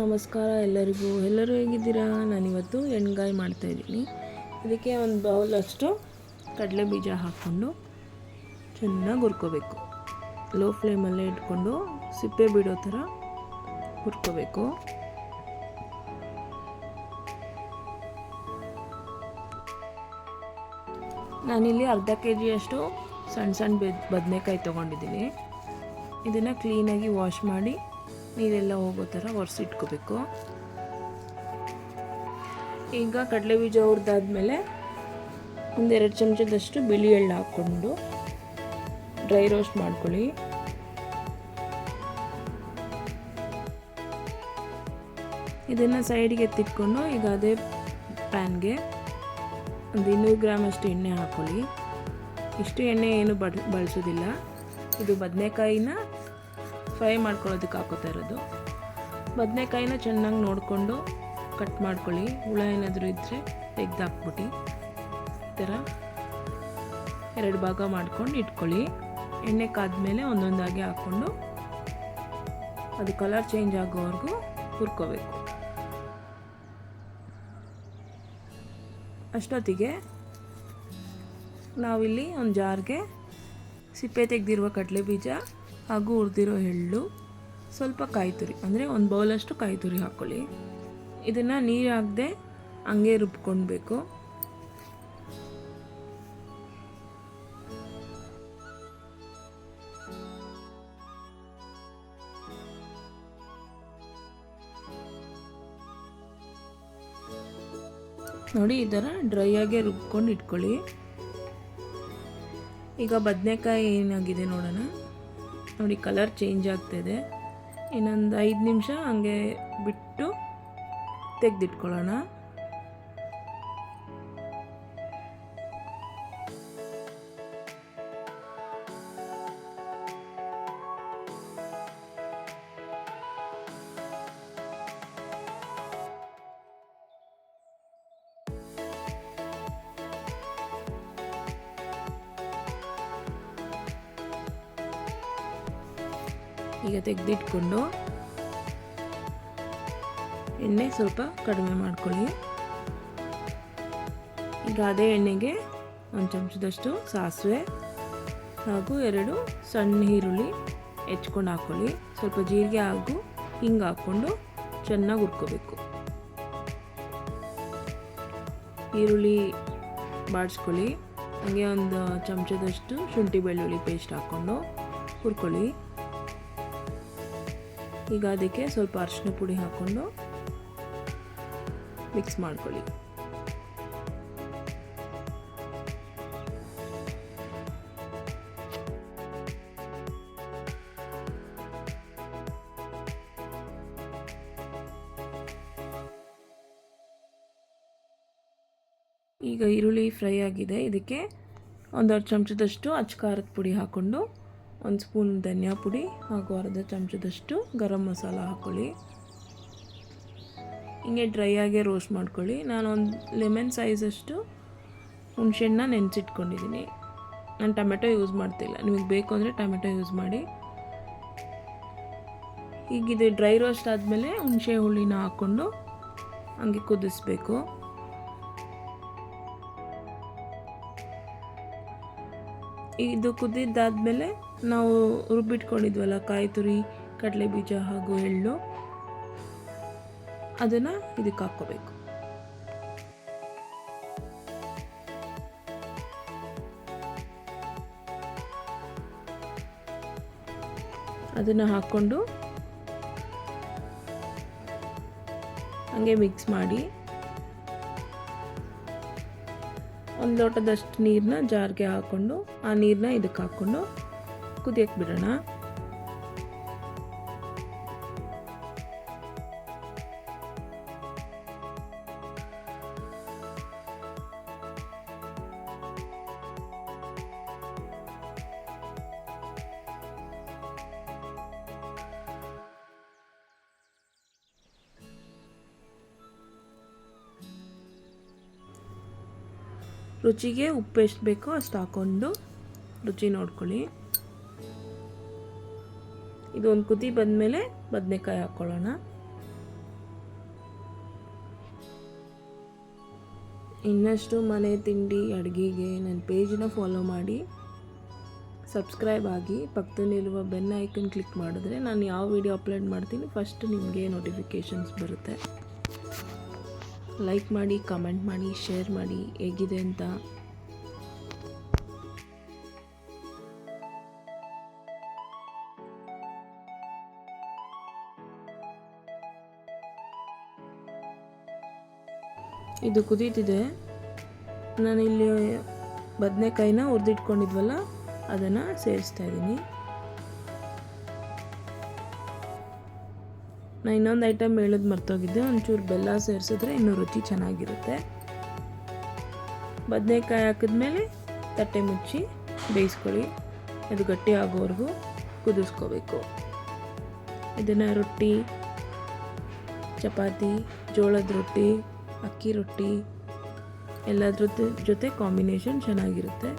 ನಮಸ್ಕಾರ ಎಲ್ಲರಿಗೂ. ಎಲ್ಲರೂ ಹೇಗಿದ್ದೀರಾ? ನಾನಿವತ್ತು ಎಣ್ಗಾಯಿ ಮಾಡ್ತಾಯಿದ್ದೀನಿ ಇದಕ್ಕೆ ಒಂದು ಬೌಲಷ್ಟು ಕಡಲೆ ಬೀಜ ಹಾಕ್ಕೊಂಡು ಚೆನ್ನಾಗಿ ಹುರ್ಕೋಬೇಕು. ಲೋ ಫ್ಲೇಮಲ್ಲೇ ಇಟ್ಕೊಂಡು ಸಿಪ್ಪೆ ಬಿಡೋ ಥರ ಹುರ್ಕೋಬೇಕು. ನಾನಿಲ್ಲಿ ಅರ್ಧ ಕೆ ಜಿಯಷ್ಟು ಸಣ್ಣ ಸಣ್ಣ ಬೆದ್ ಬದನೆಕಾಯಿ ತೊಗೊಂಡಿದ್ದೀನಿ. ಇದನ್ನು ಕ್ಲೀನಾಗಿ ವಾಶ್ ಮಾಡಿ ನೀರೆಲ್ಲ ಹೋಗೋ ಥರ ಒರೆಸಿಟ್ಕೋಬೇಕು. ಈಗ ಕಡಲೆ ಬೀಜ ಹುರಿದಾದ್ಮೇಲೆ ಒಂದೆರಡು ಚಮಚದಷ್ಟು ಬಿಳಿ ಎಳ್ಳು ಹಾಕ್ಕೊಂಡು ಡ್ರೈ ರೋಸ್ಟ್ ಮಾಡ್ಕೊಳ್ಳಿ. ಇದನ್ನು ಸೈಡ್ಗೆ ಎತ್ತಿಟ್ಕೊಂಡು ಈಗ ಅದೇ ಪ್ಯಾನ್ಗೆ ಒಂದು ಇನ್ನೂರು ಗ್ರಾಮ್ ಅಷ್ಟು ಎಣ್ಣೆ ಹಾಕ್ಕೊಳ್ಳಿ. ಇಷ್ಟು ಎಣ್ಣೆ ಏನು ಬಳಸೋದಿಲ್ಲ. ಇದು ಬದನೆಕಾಯಿನ ಫ್ರೈ ಮಾಡ್ಕೊಳ್ಳೋದಕ್ಕೆ ಹಾಕೋತಾ ಇರೋದು. ಬದನೆಕಾಯಿನ ಚೆನ್ನಾಗಿ ನೋಡಿಕೊಂಡು ಕಟ್ ಮಾಡ್ಕೊಳ್ಳಿ. ಹುಳ ಏನಾದರೂ ಇದ್ದರೆ ತೆಗ್ದಾಕ್ಬಿಟ್ಟು ಈ ಥರ ಎರಡು ಭಾಗ ಮಾಡ್ಕೊಂಡು ಇಟ್ಕೊಳ್ಳಿ. ಎಣ್ಣೆ ಕಾದ್ಮೇಲೆ ಒಂದೊಂದಾಗಿ ಹಾಕ್ಕೊಂಡು ಅದು ಕಲರ್ ಚೇಂಜ್ ಆಗೋವರೆಗೂ ಹುರ್ಕೋಬೇಕು. ಅಷ್ಟೊತ್ತಿಗೆ ನಾವಿಲ್ಲಿ ಒಂದು ಜಾರ್ಗೆ ಸಿಪ್ಪೆ ತೆಗೆದಿರುವ ಕಡಲೆ ಬೀಜ ಹಾಗೂ ಉರಿದಿರೋ ಎಳ್ಳು, ಸ್ವಲ್ಪ ಕಾಯಿ ತುರಿ ಅಂದರೆ ಒಂದು ಬೌಲಷ್ಟು ಕಾಯಿ ತುರಿ ಹಾಕ್ಕೊಳ್ಳಿ ಇದನ್ನು ನೀರು ಹಾಕದೆ ಹಂಗೆ ರುಬ್ಕೊಳ್ಬೇಕು ನೋಡಿ, ಈ ಥರ ಡ್ರೈ ಆಗಿ ರುಬ್ಕೊಂಡು ಇಟ್ಕೊಳ್ಳಿ. ಈಗ ಬದನೆಕಾಯಿ ಏನಾಗಿದೆ ನೋಡೋಣ. ನೋಡಿ ಕಲರ್ ಚೇಂಜ್ ಆಗ್ತಾಯಿದೆ ಇನ್ನೊಂದು ಐದು ನಿಮಿಷ ಹಂಗೆ ಬಿಟ್ಟು ತೆಗೆದಿಟ್ಕೊಳ್ಳೋಣ. ಈಗ ತೆಗೆದಿಟ್ಕೊಂಡು ಎಣ್ಣೆ ಸ್ವಲ್ಪ ಕಡಿಮೆ ಮಾಡ್ಕೊಳ್ಳಿ. ಈಗ ಅದೇ ಎಣ್ಣೆಗೆ ಒಂದು ಚಮಚದಷ್ಟು ಸಾಸಿವೆ ಹಾಗೂ ಎರಡು ಸಣ್ಣ ಈರುಳ್ಳಿ ಹೆಚ್ಕೊಂಡು ಹಾಕ್ಕೊಳ್ಳಿ ಸ್ವಲ್ಪ ಜೀರಿಗೆ ಹಾಗೂ ಹಿಂಗೆ ಹಾಕ್ಕೊಂಡು ಚೆನ್ನಾಗಿ ಹುರ್ಕೋಬೇಕು. ಈರುಳ್ಳಿ ಬಾಡಿಸ್ಕೊಳ್ಳಿ. ಹಾಗೆ ಒಂದು ಚಮಚದಷ್ಟು ಶುಂಠಿ ಬೆಳ್ಳುಳ್ಳಿ ಪೇಸ್ಟ್ ಹಾಕ್ಕೊಂಡು ಹುರ್ಕೊಳ್ಳಿ. ಈಗ ಅದಕ್ಕೆ ಸ್ವಲ್ಪ ಅರಿಶಿನ ಪುಡಿ ಹಾಕ್ಕೊಂಡು ಮಿಕ್ಸ್ ಮಾಡ್ಕೊಳ್ಳಿ. ಈಗ ಈರುಳ್ಳಿ ಫ್ರೈ ಆಗಿದೆ. ಇದಕ್ಕೆ ಒಂದೆರಡು ಚಮಚದಷ್ಟು ಅಚ್ಕಾರದ ಪುಡಿ ಹಾಕ್ಕೊಂಡು ಒಂದು ಸ್ಪೂನ್ ಧನಿಯಾ ಪುಡಿ ಹಾಗೂ ಅರ್ಧ ಚಮಚದಷ್ಟು ಗರಂ ಮಸಾಲ ಹಾಕ್ಕೊಳ್ಳಿ ಹಿಂಗೆ ಡ್ರೈ ಆಗಿ ರೋಸ್ಟ್ ಮಾಡ್ಕೊಳ್ಳಿ. ನಾನು ಒಂದು ಲೆಮನ್ ಸೈಜಷ್ಟು ಹುಣಸೆಹಣ್ಣ ನೆನೆಸಿಟ್ಕೊಂಡಿದ್ದೀನಿ. ನಾನು ಟೊಮೆಟೊ ಯೂಸ್ ಮಾಡ್ತಿಲ್ಲ. ನಿಮಗೆ ಬೇಕು ಅಂದರೆ ಟೊಮೆಟೊ ಯೂಸ್ ಮಾಡಿ. ಈಗ ಇದು ಡ್ರೈ ರೋಸ್ಟ್ ಆದಮೇಲೆ ಹುಣಸೆ ಹುಳಿನ ಹಾಕ್ಕೊಂಡು ಹಂಗೆ ಕುದಿಸ್ಬೇಕು. ಇದು ಕುದ್ದಿದ್ದಾದಮೇಲೆ ನಾವು ರುಬ್ಬಿಟ್ಕೊಂಡಿದ್ವಲ್ಲ ಕಾಯಿ ತುರಿ, ಕಡಲೆ ಬೀಜ ಹಾಗೂ ಎಳ್ಳು. ಅದನ್ನು ಇದಕ್ಕೆ ಹಾಕ್ಕೋಬೇಕು. ಅದನ್ನು ಹಾಕ್ಕೊಂಡು ಹಂಗೆ ಮಿಕ್ಸ್ ಮಾಡಿ ಒಂದು ಲೋಟದಷ್ಟು ನೀರನ್ನ ಜಾರ್ಗೆ ಹಾಕ್ಕೊಂಡು ಆ ನೀರನ್ನ ಇದಕ್ಕೆ ಹಾಕ್ಕೊಂಡು ಕುದಿಯಕ್ಕೆ ಬಿಡೋಣ. ರುಚಿಗೆ ಉಪ್ಪು ಎಷ್ಟು ಬೇಕೋ ಅಷ್ಟು ಹಾಕ್ಕೊಂಡು ರುಚಿ ನೋಡ್ಕೊಳ್ಳಿ. ಇದು ಒಂದು ಕುದಿ ಬಂದಮೇಲೆ ಬದನೆಕಾಯಿ ಹಾಕ್ಕೊಳ್ಳೋಣ. ಇನ್ನಷ್ಟು ಮನೆ ತಿಂಡಿ ಅಡುಗೆಗೆ ನನ್ನ ಪೇಜನ್ನ ಫಾಲೋ ಮಾಡಿ. ಸಬ್ಸ್ಕ್ರೈಬ್ ಆಗಿ ಪಕ್ಕದಲ್ಲಿರುವ ಬೆನ್ ಐಕನ್ ಕ್ಲಿಕ್ ಮಾಡಿದ್ರೆ ನಾನು ಯಾವ ವಿಡಿಯೋ ಅಪ್ಲೋಡ್ ಮಾಡ್ತೀನಿ ಫಸ್ಟ್ ನಿಮಗೆ ನೋಟಿಫಿಕೇಷನ್ಸ್ ಬರುತ್ತೆ. ಲೈಕ್ ಮಾಡಿ ಕಮೆಂಟ್ ಮಾಡಿ ಶೇರ್ ಮಾಡಿ, ಹೇಗಿದೆ ಅಂತ. ಇದು ಕುದೀತಿದೆ. ನಾನಿಲ್ಲಿ ಬದನೆಕಾಯಿನ ಹುರಿದಿಟ್ಕೊಂಡಿದ್ವಲ್ಲ, ಅದನ್ನು ಸೇರಿಸ್ತಾ ಇದ್ದೀನಿ. ನಾನು ಇನ್ನೊಂದು ಐಟಮ್ ಹೇಳೋದು ಮರ್ತೋಗಿದ್ದೆ. ಒಂಚೂರು ಬೆಲ್ಲ ಸೇರಿಸಿದ್ರೆ ಇನ್ನೂ ರುಚಿ ಚೆನ್ನಾಗಿರುತ್ತೆ. ಬದನೆಕಾಯಿ ಹಾಕಿದ್ಮೇಲೆ ತಟ್ಟೆ ಮುಚ್ಚಿ ಬೇಯಿಸ್ಕೊಳ್ಳಿ. ಅದು ಗಟ್ಟಿ ಆಗೋವರೆಗೂ ಕುದಿಸ್ಕೋಬೇಕು. ಇದನ್ನು ರೊಟ್ಟಿ, ಚಪಾತಿ, ಜೋಳದ ರೊಟ್ಟಿ, ಅಕ್ಕಿ ರೊಟ್ಟಿ ಎಲ್ಲದ್ರ ಜೊತೆ ಕಾಂಬಿನೇಷನ್ ಚೆನ್ನಾಗಿರುತ್ತೆ.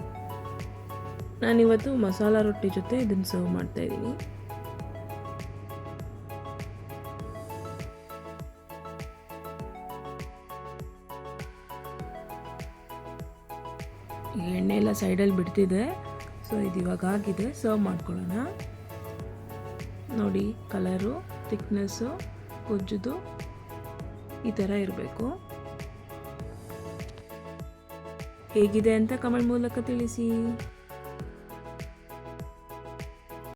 ನಾನಿವತ್ತು ಮಸಾಲ ರೊಟ್ಟಿ ಜೊತೆ ಇದನ್ನು ಸರ್ವ್ ಮಾಡ್ತಾಯಿದ್ದೀನಿ ಎಣ್ಣೆ ಎಲ್ಲ ಸೈಡಲ್ಲಿ ಬಿಡ್ತಿದೆ. ಸೊ ಇದು ಇವಾಗ ಆಗಿದೆ. ಸರ್ವ್ ಮಾಡ್ಕೊಳ್ಳೋಣ. ನೋಡಿ ಕಲರು ಥಿಕ್ನೆಸ್ಸು ಗೊಜ್ಜುದು ಈ ಥರ ಇರಬೇಕು. ಹೇಗಿದೆ ಅಂತ ಕಮೆಂಟ್ ಮೂಲಕ ತಿಳಿಸಿ.